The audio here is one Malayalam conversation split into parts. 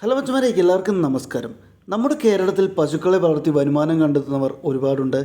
ഹലോ മച്ചമാരേക്ക് എല്ലാവർക്കും നമസ്കാരം. നമ്മുടെ കേരളത്തിൽ പശുക്കളെ വളർത്തി വരുമാനം കണ്ടെത്തുന്നവർ ഒരുപാടുണ്ട്.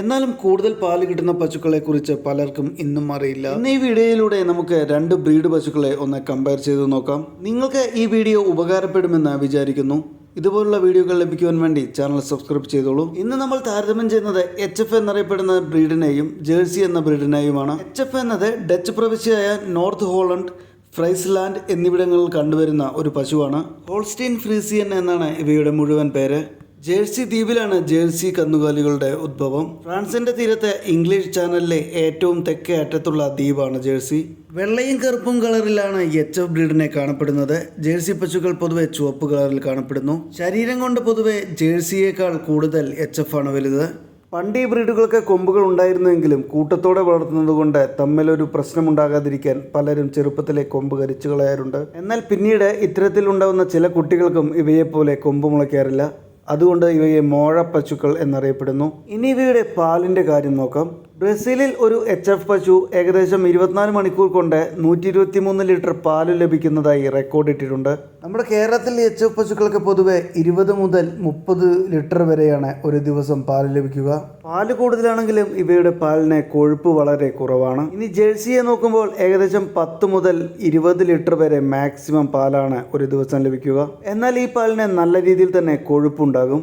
എന്നാലും കൂടുതൽ പാൽ കിട്ടുന്ന പശുക്കളെക്കുറിച്ച് പലർക്കും ഇന്നും അറിയില്ല. ഇന്ന് ഈ വീഡിയോയിലൂടെ നമുക്ക് രണ്ട് ബ്രീഡ് പശുക്കളെ ഒന്ന് കമ്പയർ ചെയ്ത് നോക്കാം. നിങ്ങൾക്ക് ഈ വീഡിയോ ഉപകാരപ്പെടുമെന്ന് വിചാരിക്കുന്നു. ഇതുപോലുള്ള വീഡിയോകൾ ലഭിക്കുവാൻ വേണ്ടി ചാനൽ സബ്സ്ക്രൈബ് ചെയ്തോളൂ. ഇന്ന് നമ്മൾ താരതമ്യം ചെയ്യുന്നത് എച്ച് എഫ് എന്നറിയപ്പെടുന്ന ബ്രീഡിനെയും ജേഴ്സി എന്ന ബ്രീഡിനെയുമാണ് എച്ച് എഫ് എന്നത് ഡച്ച് പ്രവിശ്യയായ നോർത്ത് ഹോളണ്ട് ഫ്രൈസ്ലാൻഡ് എന്നിവിടങ്ങളിൽ കണ്ടുവരുന്ന ഒരു പശുവാണ് ഹോൾസ്റ്റീൻ ഫ്രീസിയൻ എന്നാണ് ഇവയുടെ മുഴുവൻ പേര്. ജേഴ്സി ദ്വീപിലാണ് ജേഴ്സി കന്നുകാലികളുടെ ഉദ്ഭവം ഫ്രാൻസിന്റെ തീരത്തെ ഇംഗ്ലീഷ് ചാനലിലെ ഏറ്റവും തെക്കേ അറ്റത്തുള്ള ദ്വീപാണ് ജേഴ്സി. വെള്ളയും കറുപ്പും കളറിലാണ് എച്ച് എഫ് ബ്രീഡിനെ കാണപ്പെടുന്നത്. ജേഴ്സി പശുക്കൾ പൊതുവെ ചുവപ്പ് കളറിൽ കാണപ്പെടുന്നു. ശരീരം കൊണ്ട് പൊതുവെ ജേഴ്സിയേക്കാൾ കൂടുതൽ എച്ച് എഫ് ആണ് വലുത്. പണ്ട് ഈ ബ്രീഡുകൾക്ക് കൊമ്പുകൾ ഉണ്ടായിരുന്നെങ്കിലും കൂട്ടത്തോടെ വളർത്തുന്നത് കൊണ്ട് തമ്മിലൊരു പ്രശ്നമുണ്ടാകാതിരിക്കാൻ പലരും ചെറുപ്പത്തിലെ കൊമ്പ് കരിച്ചു കളയാറുണ്ട് എന്നാൽ പിന്നീട് ഇത്തരത്തിലുണ്ടാവുന്ന ചില കുട്ടികൾക്കും ഇവയെപ്പോലെ കൊമ്പ് മുളയ്ക്കാറില്ല. അതുകൊണ്ട് ഇവയെ മോഴ പശുക്കൾ എന്നറിയപ്പെടുന്നു. ഇനി ഇവയുടെ പാലിന്റെ കാര്യം നോക്കാം. ബ്രസീലിൽ ഒരു എച്ച് എഫ് പശു ഏകദേശം ഇരുപത്തിനാല് മണിക്കൂർ കൊണ്ട് നൂറ്റി ഇരുപത്തി മൂന്ന് ലിറ്റർ പാൽ ലഭിക്കുന്നതായി റെക്കോർഡ് ഇട്ടിട്ടുണ്ട്. നമ്മുടെ കേരളത്തിൽ എച്ച് എഫ് പശുക്കൾക്ക് പൊതുവെ ഇരുപത് മുതൽ മുപ്പത് ലിറ്റർ വരെയാണ് ഒരു ദിവസം പാൽ ലഭിക്കുക. പാൽ കൂടുതലാണെങ്കിലും ഇവയുടെ പാലിന് കൊഴുപ്പ് വളരെ കുറവാണ്. ഇനി ജേഴ്സിയെ നോക്കുമ്പോൾ ഏകദേശം പത്ത് മുതൽ ഇരുപത് ലിറ്റർ വരെ മാക്സിമം പാലാണ് ഒരു ദിവസം ലഭിക്കുക. എന്നാൽ ഈ പാലിന് നല്ല രീതിയിൽ തന്നെ കൊഴുപ്പുണ്ടാകും.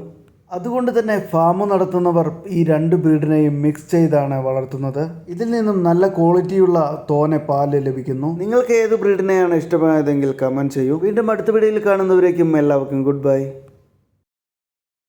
അതുകൊണ്ട് തന്നെ ഫാം നടത്തുന്നവർ ഈ രണ്ട് ബ്രീഡിനെയും മിക്സ് ചെയ്താണ് വളർത്തുന്നത്. ഇതിൽ നിന്നും നല്ല ക്വാളിറ്റിയുള്ള തോനെ പാൽ ലഭിക്കുന്നു. നിങ്ങൾക്ക് ഏത് ബ്രീഡിനെയാണ് ഇഷ്ടമായതെങ്കിൽ കമന്റ് ചെയ്യൂ. വീണ്ടും അടുത്ത വീഡിയോയിൽ കാണുന്നവരേക്കും എല്ലാവർക്കും ഗുഡ് ബൈ